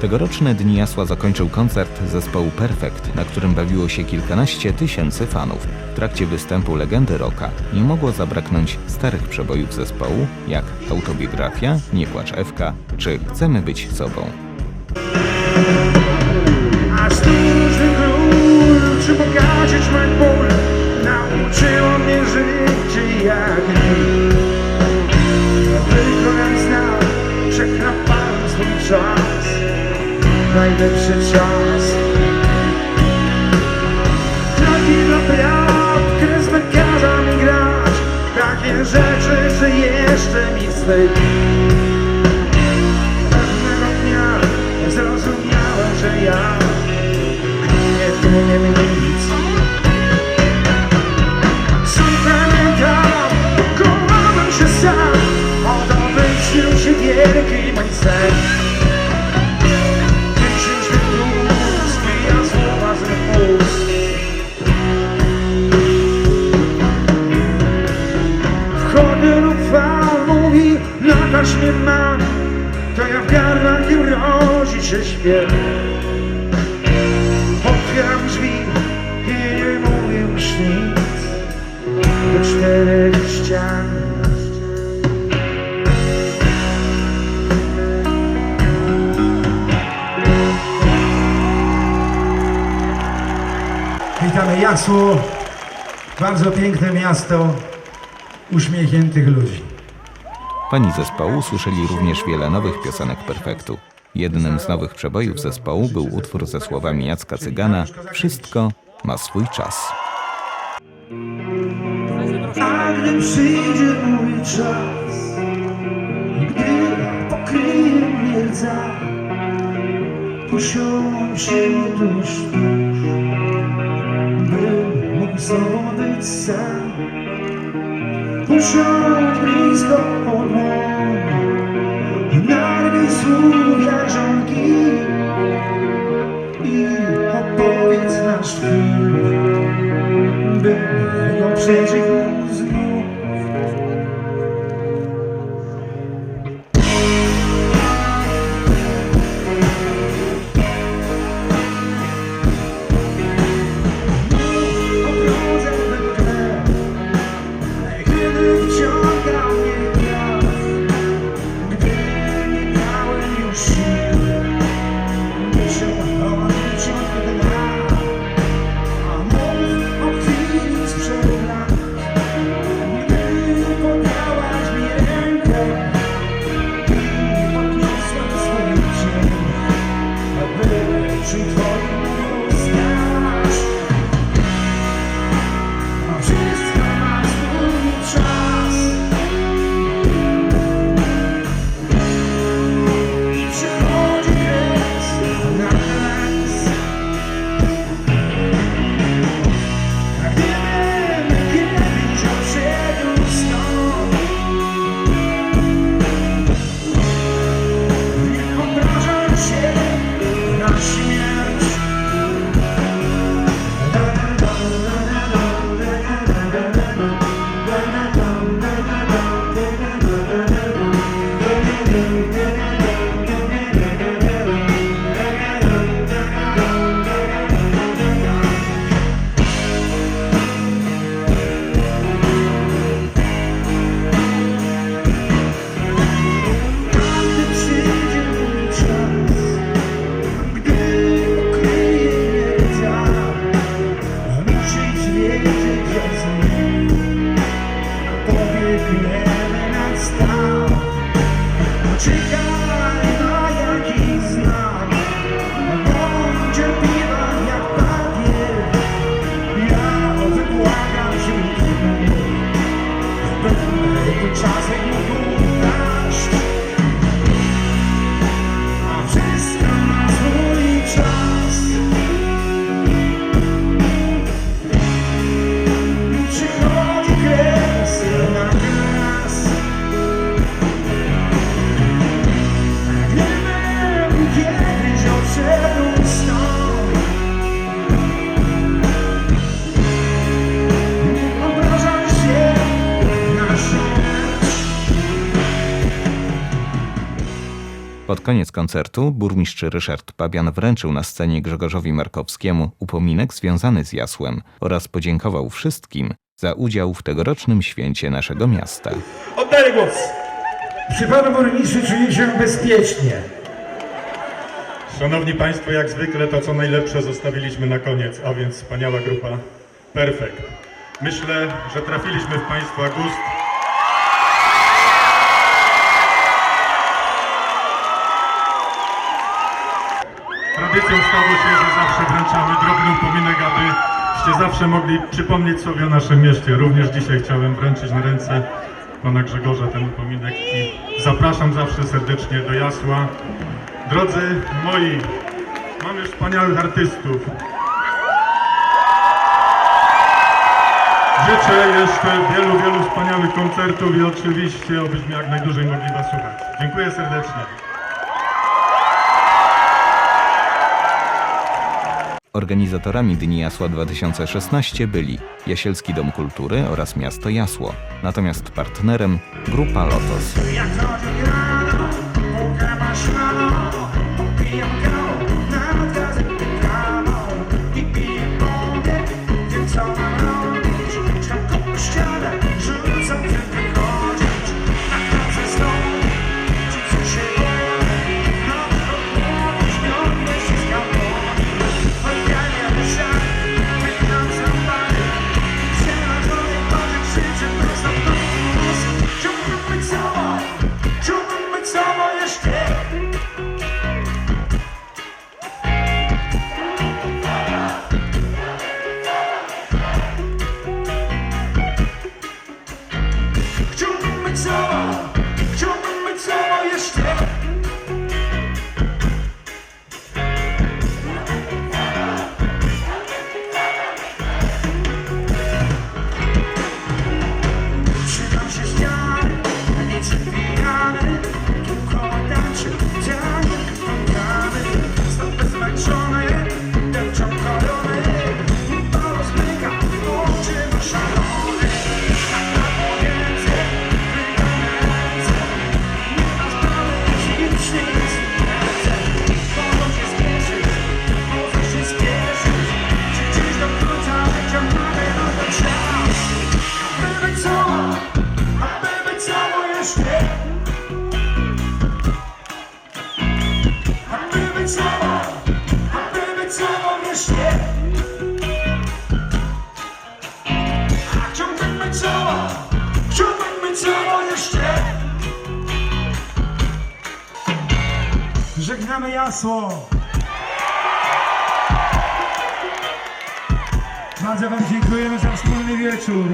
Tegoroczne Dni Jasła zakończył koncert zespołu Perfect, na którym bawiło się kilkanaście tysięcy fanów. W trakcie występu legendy rocka nie mogło zabraknąć starych przebojów zespołu, jak Autobiografia, Nie płacz Ewka czy Chcemy być sobą. Tylko ja znam, swój czas Najlepszy czas. Taki naprawdę kresmer kazał mi grać. Takie rzeczy, że jeszcze mi wstyd w gardach i mrozi się śpiew. Otwieram drzwi i nie mówię już nic do czterech ścian. Witamy Jasło, bardzo piękne miasto uśmiechniętych ludzi. Fani zespołu usłyszeli również wiele nowych piosenek Perfektu. Jednym z nowych przebojów zespołu był utwór ze słowami Jacka Cygana Wszystko ma swój czas. A gdy przyjdzie mój czas, gdy pokryje mnie rdza, posiądzie mnie tuż, tuż, by mógł znowu być sam. Пишають близько одне, на ревізу в'яжанки. Chica. Pod koniec koncertu burmistrz Ryszard Pabian wręczył na scenie Grzegorzowi Markowskiemu upominek związany z jasłem oraz podziękował wszystkim za udział w tegorocznym święcie naszego miasta. Oddaję głos. Przy panu burmistrzu czuję się bezpiecznie. Szanowni Państwo, jak zwykle to co najlepsze zostawiliśmy na koniec, a więc wspaniała grupa Perfekt. Myślę, że trafiliśmy w Państwa gust. Tradycją stało się, że zawsze wręczamy drobny upominek, abyście zawsze mogli przypomnieć sobie o naszym mieście. Również dzisiaj chciałem wręczyć na ręce pana Grzegorza ten upominek i zapraszam zawsze serdecznie do Jasła. Drodzy moi, mamy wspaniałych artystów. Życzę jeszcze wielu, wielu wspaniałych koncertów i oczywiście, abyśmy jak najdłużej mogli Was słuchać. Dziękuję serdecznie. Organizatorami Dni Jasła 2016 byli Jasielski Dom Kultury oraz Miasto Jasło, natomiast partnerem Grupa Lotos. Chciałbym być Żegnamy jasło. Bardzo wam dziękujemy za wspólny wieczór.